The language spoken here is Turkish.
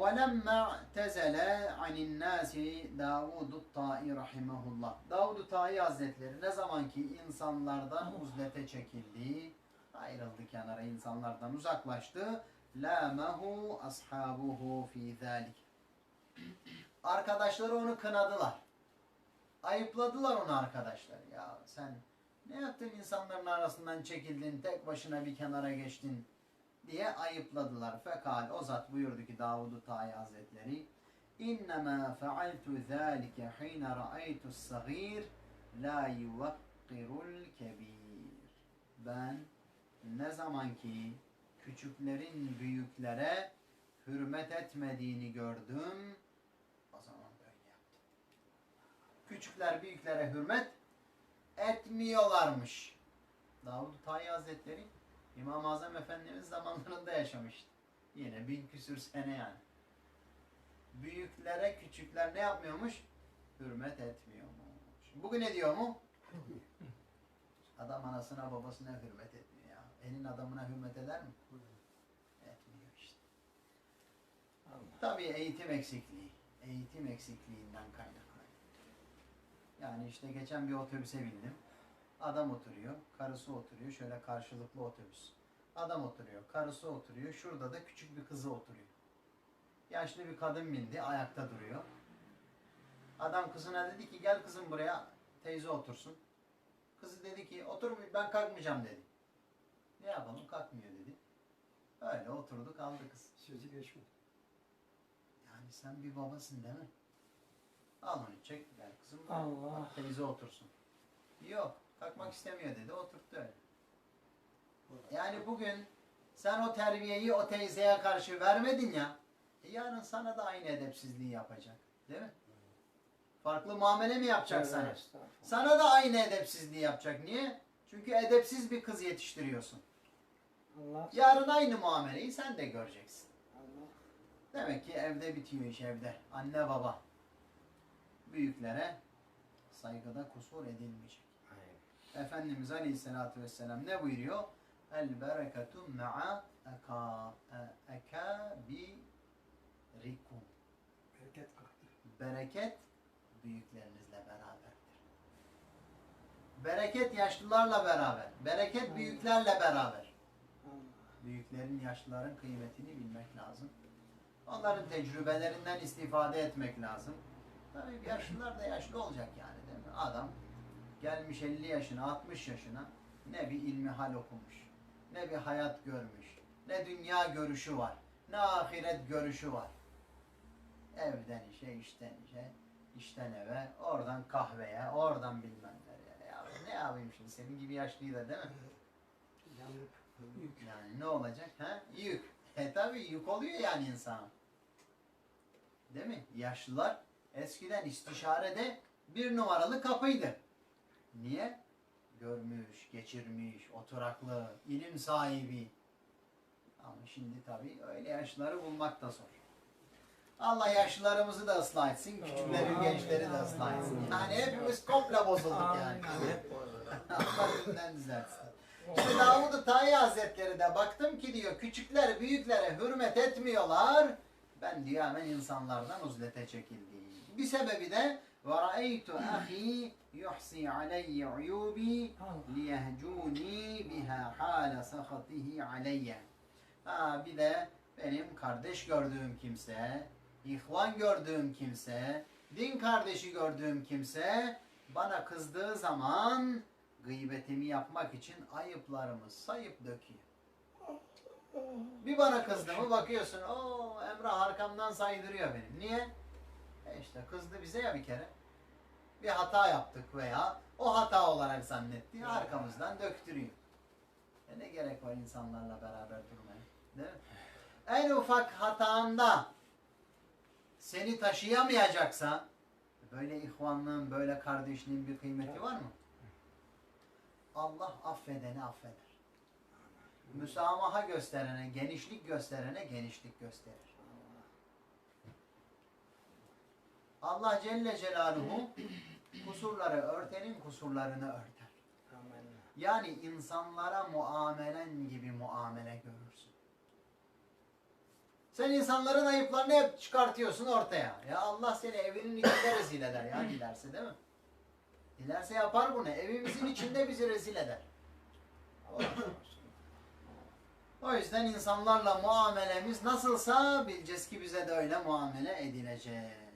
وَلَمَّا اَعْتَزَلَ عَنِ النَّاسِ دَاوُدُ الطَّائِ rahimahullah. Davud-u Ta'i Hazretleri ne zaman ki insanlardan uzlete çekildi, ayrıldı kenara insanlardan uzaklaştı. لَامَهُ ashabuhu fi ذَٰلِكَ Arkadaşları onu kınadılar. Ayıpladılar onu arkadaşlar. Ya sen ne yaptın insanların arasından çekildin, tek başına bir kenara geçtin diye ayıpladılar. Fekal o zat buyurdu ki Davud-u Tayi Hazretleri İnnemâ fealtu zâlike hîne ra'aytu s-sagîr la yuvakkirul. Ben ne zaman ki küçüklerin büyüklere hürmet etmediğini gördüm o zaman böyle yaptım. Küçükler büyüklere hürmet etmiyorlarmış. Davud-u Tayi Hazretleri İmam-ı Azam Efendimiz zamanlarında yaşamıştı. Yine bin küsür sene yani. Büyüklere küçükler ne yapmıyormuş? Hürmet etmiyormuş. Bugün ne diyor mu? Adam anasına babasına hürmet etmiyor ya. Elin adamına hürmet eder mi? Etmiyor işte. Tabii eğitim eksikliği. Eğitim eksikliğinden kaynaklanıyor. Yani işte geçen bir otobüse bindim. Adam oturuyor, karısı oturuyor. Şöyle karşılıklı otobüs. Adam oturuyor, karısı oturuyor. Şurada da küçük bir kızı oturuyor. Yaşlı bir kadın bindi, ayakta duruyor. Adam kızına dedi ki gel kızım buraya teyze otursun. Kızı dedi ki otur ben kalkmayacağım dedi. Ne yapalım kalkmıyor dedi. Öyle oturdu kaldı kız. Sözü geçmedi. Yani sen bir babasın değil mi? Al onu çek gel kızım. Allah. Bak, Teyze otursun. Yok kalkmak istemiyor dedi oturttu öyle. Yani bugün sen o terbiyeyi o teyzeye karşı vermedin ya. e yarın sana da aynı edepsizliği yapacak. Değil mi? Farklı muamele mi yapacak sana? Estağfurullah. Sana da aynı edepsizliği yapacak. Niye? Çünkü edepsiz bir kız yetiştiriyorsun. Allah. Yarın aynı muameleyi sen de göreceksin. Allah. Demek ki evde bitiyor iş evde. Anne baba. Büyüklere saygıda kusur edilmeyecek. Efendimiz Aleyhisselatü Vesselam ne buyuruyor? El bereketu ma'a eka ekabirikum. Bereket kalktı. Bereket büyüklerinizle beraberdir. Bereket yaşlılarla beraber. Bereket büyüklerle beraber. Büyüklerin, yaşlıların kıymetini bilmek lazım. Onların tecrübelerinden istifade etmek lazım. Tabii yaşlılar da yaşlı olacak yani değil mi? Adam gelmiş 50 yaşına, 60 yaşına ne bir ilmi hal okumuş, ne bir hayat görmüş, ne dünya görüşü var, ne ahiret görüşü var. Evden işe, işten işe, işten eve, oradan kahveye, oradan bilmem nereye. Ya ne yapayım şimdi senin gibi yaşlıyı da değil mi? Yanık. Yani ne olacak? Ha? Yük. E tabi yük oluyor yani insan. Değil mi? Yaşlılar eskiden istişarede bir numaralı kapıydı. Niye? Görmüş, geçirmiş, oturaklı, ilim sahibi. Ama şimdi tabi öyle yaşlıları bulmak da zor. Allah yaşlılarımızı da ıslah etsin, küçükleri, gençleri de ıslah etsin. Yani hepimiz komple bozulduk yani. Allah dünden düzeltsin. İşte Davud-u Tayi Hazretleri de baktım ki diyor küçükler büyüklere hürmet etmiyorlar. Ben diyor hemen insanlardan uzlete çekildim. Bir sebebi de ve ra'eytu ahi yuhsi aleyye uyubi liyehcuni biha hale sahatihi aleyye. Ha bir de benim kardeş gördüğüm kimse, ihvan gördüğüm kimse, din kardeşi gördüğüm kimse bana kızdığı zaman gıybetimi yapmak için ayıplarımı sayıp döküyor. Bir bana kızdı mı bakıyorsun o Emrah arkamdan saydırıyor benim. Niye? E işte kızdı bize ya bir kere. Bir hata yaptık veya o hata olarak zannetti. Arkamızdan döktürüyor. E ne gerek var insanlarla beraber durmaya? Değil mi? En ufak hatanda seni taşıyamayacaksa böyle ihvanlığın, böyle kardeşliğin bir kıymeti var mı? Allah affedeni affeder. Müsamaha gösterene, genişlik gösterene genişlik gösterir. Allah Celle Celaluhu kusurları örtenin kusurlarını örter. Yani insanlara muamelen gibi muamele görürsün. Sen insanların ayıplarını hep çıkartıyorsun ortaya. Ya Allah seni evinin içinde rezil eder ya dilerse değil mi? Dilerse yapar bunu. Evimizin içinde bizi rezil eder. O yüzden insanlarla muamelemiz nasılsa bileceğiz ki bize de öyle muamele edilecek.